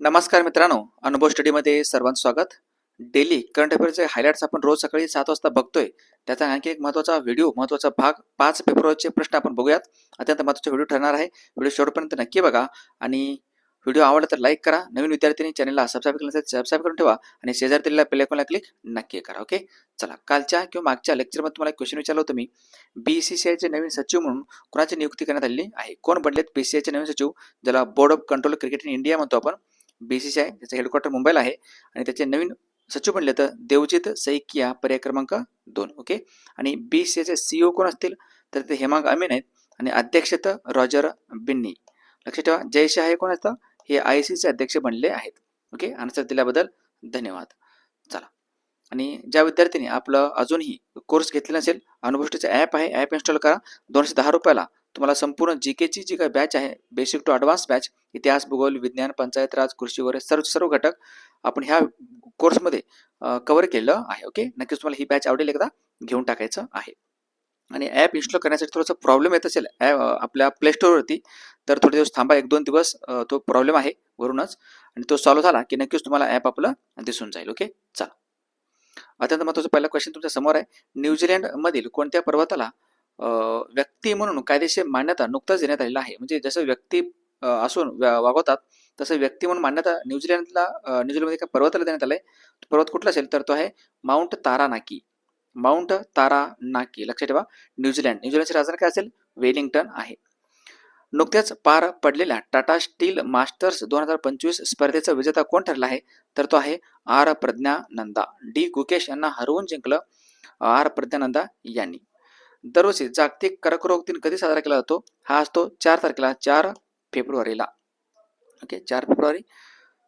नमस्कार मित्रांनो अनुभव स्टडीमध्ये सर्वांचं स्वागत. डेली करंट अफेअरचे हायलाइट्स आपण रोज सकाळी सात वाजता बघतोय. त्याचा आणखी एक महत्त्वाचा व्हिडिओ महत्त्वाचा भाग पाच फेब्रुवारीचे प्रश्न आपण बघूयात. अत्यंत महत्त्वाचा व्हिडिओ ठरणार आहे. व्हिडिओ शेवटपर्यंत नक्की बघा आणि व्हिडिओ आवडला तर लाईक करा. नवीन विद्यार्थ्यांनी चॅनलला सबस्क्राईब केलं असेल सबस्क्राईब करून ठेवा आणि शेजार दिलेल्या पेलेकॉनला क्लिक नक्की करा ओके चला कालच्या किंवा मागच्या लेक्चरमध्ये तुम्हाला क्वेश्चन विचारलं होतं मी. बी सी सी आयचे नवीन सचिव म्हणून कोणाची नियुक्ती करण्यात आलेली आहे? कोण बनलेत बी सी आयचे नवीन सचिव? ज्याला board of control cricket in India म्हणतो आपण. बी सी सी आय त्याचं हेडक्वार्टर मुंबईला आहे. आणि त्याचे नवीन सचिव बनले तर देवजित सैकिया पर्याय क्रमांक दोन ओके आणि बी सी चे सीईओ कोण असतील? तर ते हेमांग अमीन आहेत. आणि अध्यक्ष तर रॉजर बिन्नी. लक्षात ठेवा जय शाह हे कोण असतं? हे आय सी चे अध्यक्ष बनले आहेत ओके आन्सर दिल्याबद्दल धन्यवाद. चला. आणि ज्या विद्यार्थ्यांनी आपलं अजूनही कोर्स घेतलेला नसेल अनुभूष्टीचं ॲप आहे ॲप इन्स्टॉल करा. दोनशे दहा रुपयाला तुम्हाला संपूर्ण जी केची जी काही बॅच आहे बेसिक टू ॲडव्हान्स बॅच इतिहास भूगोल विज्ञान पंचायत राज कृषी वगैरे सर्व सर्व घटक आपण ह्या कोर्समध्ये कव्हर केलं आहे ओके नक्कीच तुम्हाला ही बॅच आवडेल एकदा घेऊन टाकायचं आहे. आणि ॲप इन्स्टॉल करण्यासाठी थोडासा प्रॉब्लेम येत असेल ॲप आपल्या प्ले स्टोअरवरती तर थोडे दिवस थांबा एक दोन दिवस तो प्रॉब्लेम आहे वरूनच आणि तो सॉल्व्ह झाला की नक्कीच तुम्हाला ॲप आपलं दिसून जाईल ओके चला. अत्यंत महत्त्वाचा पहिला क्वेश्चन तुमच्यासमोर आहे. न्यूझीलंडमधील कोणत्या पर्वताला व्यक्ती म्हणून कायदेशीर मान्यता नुकताच देण्यात आलेला आहे. म्हणजे जसं व्यक्ती असून वागवतात तसं व्यक्ती म्हणून मान्यता न्यूझीलंडला न्यूझीलंडमध्ये एका पर्वताला देण्यात आलाय. आहे पर्वत कुठला असेल? तर तो आहे माउंट तारानाकी. माउंट तारानाकी. लक्षात ठेवा न्यूझीलंड. न्यूझीलंडची राजधानी काय असेल? वेलिंग्टन आहे. नुकत्याच पार पडलेल्या टाटा स्टील मास्टर्स दोन हजार पंचवीस स्पर्धेचा विजेता कोण ठरला आहे? तर तो आहे आर. प्रज्ञानंदा. डी. गुकेश यांना हरवून जिंकलं आर. प्रज्ञानंदा यांनी. दरवर्षी जागतिक कर्करोग दिन कधी साजरा केला जातो? हा असतो चार तारखेला चार फेब्रुवारीला. ओके चार फेब्रुवारी.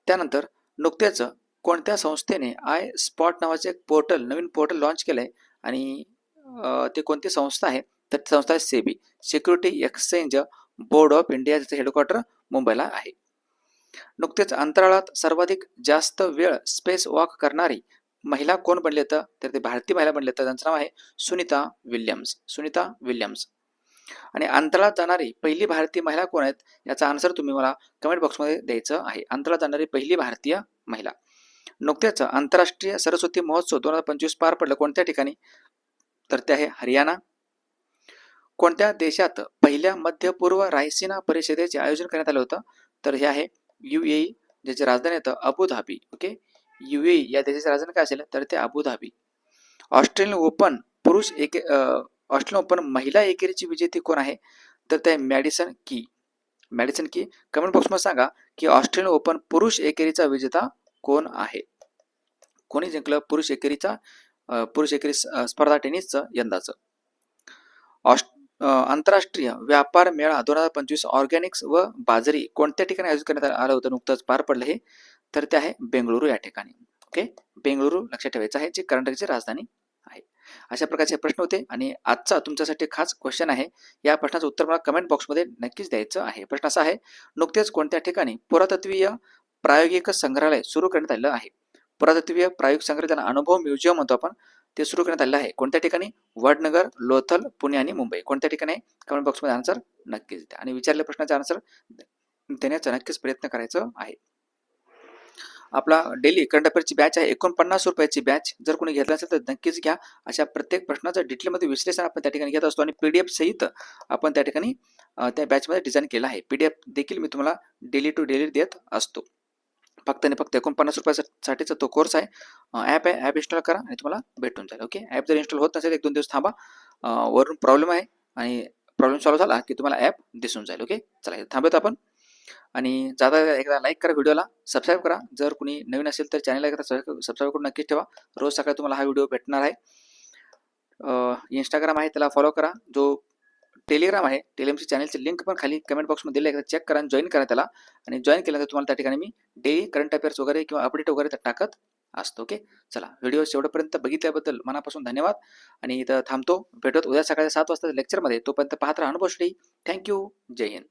त्यानंतर नुकत्याच कोणत्या संस्थेने आय स्पॉट नावाचे एक पोर्टल नवीन पोर्टल लॉन्च केलंय? आणि ते कोणती संस्था आहे? तर ती संस्था आहे SEBI. Security exchange board of India ज्याचं हेडक्वार्टर मुंबईला आहे. नुकतेच अंतराळात सर्वाधिक जास्त वेळ स्पेस वॉक करणारी महिला कोण बनले तर तर ते भारतीय महिला बनले तर त्यांचं नाव आहे सुनीता विल्यम्स. सुनीता विल्यम्स. आणि अंतराळात जाणारी पहिली भारतीय महिला कोण आहेत? याचा आन्सर तुम्ही मला कमेंट बॉक्समध्ये द्यायचं आहे. अंतराळात जाणारी पहिली भारतीय महिला. नुकत्याच आंतरराष्ट्रीय सरस्वती महोत्सव दोन हजार पंचवीस पार पडलं. कोणत्या ठिकाणी? तर ते आहे हरियाणा. कोणत्या देशात पहिल्या मध्य पूर्व रायसिना परिषदेचे आयोजन करण्यात आलं होतं? तर हे आहे यू ए ज्याची राजधानी येतं अबुधाबी. ओके? यू ए या देशाची राजधानी काय असेल? तर ते अबुधाबी ऑस्ट्रेलियन ओपन पुरुष एके ऑस्ट्रेलियन ओपन महिला एकेरीची विजेती कोण आहे? तर ते मॅडिसन की. मॅडिसन की. कमेंट बॉक्समध्ये सांगा की ऑस्ट्रेलियन ओपन पुरुष एकेरीचा विजेता कोण आहे? कोणी जिंकलं पुरुष एकेरीचा पुरुष एकेरी स्पर्धा टेनिसचं यंदाचं? ऑस्ट आंतरराष्ट्रीय व्यापार मेळा दोन हजार पंचवीस ऑर्गॅनिक्स व बाजरी कोणत्या ठिकाणी आयोजित करण्यात आलं होतं नुकतंच पार पडलं हे तर ते आहे बेंगळुरू या ठिकाणी. ओके? बेंगळुरू लक्षात ठेवायचं आहे जी कर्नाटकची राजधानी आहे. अशा प्रकारचे प्रश्न होते आणि आजचा तुमच्यासाठी खास क्वेश्चन आहे. या प्रश्नाचं उत्तर मला कमेंट बॉक्समध्ये नक्कीच द्यायचं आहे. प्रश्न असा आहे नुकतेच कोणत्या ठिकाणी पुरातत्वीय प्रायोगिक संग्रहालय सुरू करण्यात आलं आहे? पुरातत्वीय प्रायोगिक संग्रहालय अनुभव म्युझियम म्हणतो आपण. ते सुरू करण्यात आलेलं आहे. कोणत्या ठिकाणी? वडनगर लोथल पुणे आणि मुंबई. कोणत्या ठिकाणी? कमेंट बॉक्समध्ये आन्सर नक्कीच द्या. आणि विचारलेल्या प्रश्नाचा आन्सर देण्याचा नक्कीच प्रयत्न करायचा आहे. आपला डेली करंट अफेअरची बॅच आहे. एकोणपन्नास रुपयाची बॅच जर कोणी घेतला असेल तर नक्कीच घ्या. अशा प्रत्येक प्रश्नाचं डिटेलमध्ये विश्लेषण आपण त्या ठिकाणी घेत असतो आणि पी डी एफ सहित आपण त्या ठिकाणी त्या बॅचमध्ये डिझाईन केलं आहे. पी डी एफ देखील मी तुम्हाला डेली टू डेली देत असतो. फक्त आणि फक्त एकोणपन्नास रुपयासाठीचा तो कोर्स आहे. ॲप आहे ॲप इन्स्टॉल करा आणि तुम्हाला भेटून जाईल ओके ॲप जर इन्स्टॉल होत नसेल एक दोन दिवस थांबा. वरून प्रॉब्लेम आहे आणि प्रॉब्लेम सॉल्व झाला की तुम्हाला ॲप दिसून जाईल ओके चला इथे आपण. आणि जाता एकदा लाईक करा व्हिडिओला सबस्क्राईब करा. जर कुणी नवीन असेल तर चॅनलला एकदा सबस्क्राईब करून नक्कीच ठेवा. रोज सकाळी तुम्हाला हा व्हिडिओ भेटणार आहे. इंस्टाग्राम आहे त्याला फॉलो करा. जो टेलिग्राम आहे. टेलिग्रामची चॅनलची लिंक पण खाली कमेंट बॉक्समध्ये दिली आहे. चेक करा आणि जॉईन करा त्याला. आणि जॉईन केल्यानंतर तुम्हाला त्या ठिकाणी मी डेली करंट अफेअर्स वगैरे किंवा अपडेट वगैरे टाकत असतो. ओके चला व्हिडिओ शेवटपर्यंत बघितल्याबद्दल मनापासून धन्यवाद. आणि इथं थांबतो. भेटत उद्या सकाळी सात वाजता लेक्चरमध्ये तोपर्यंत पाहत राहा अनुभव थँक्यू जय हिंद.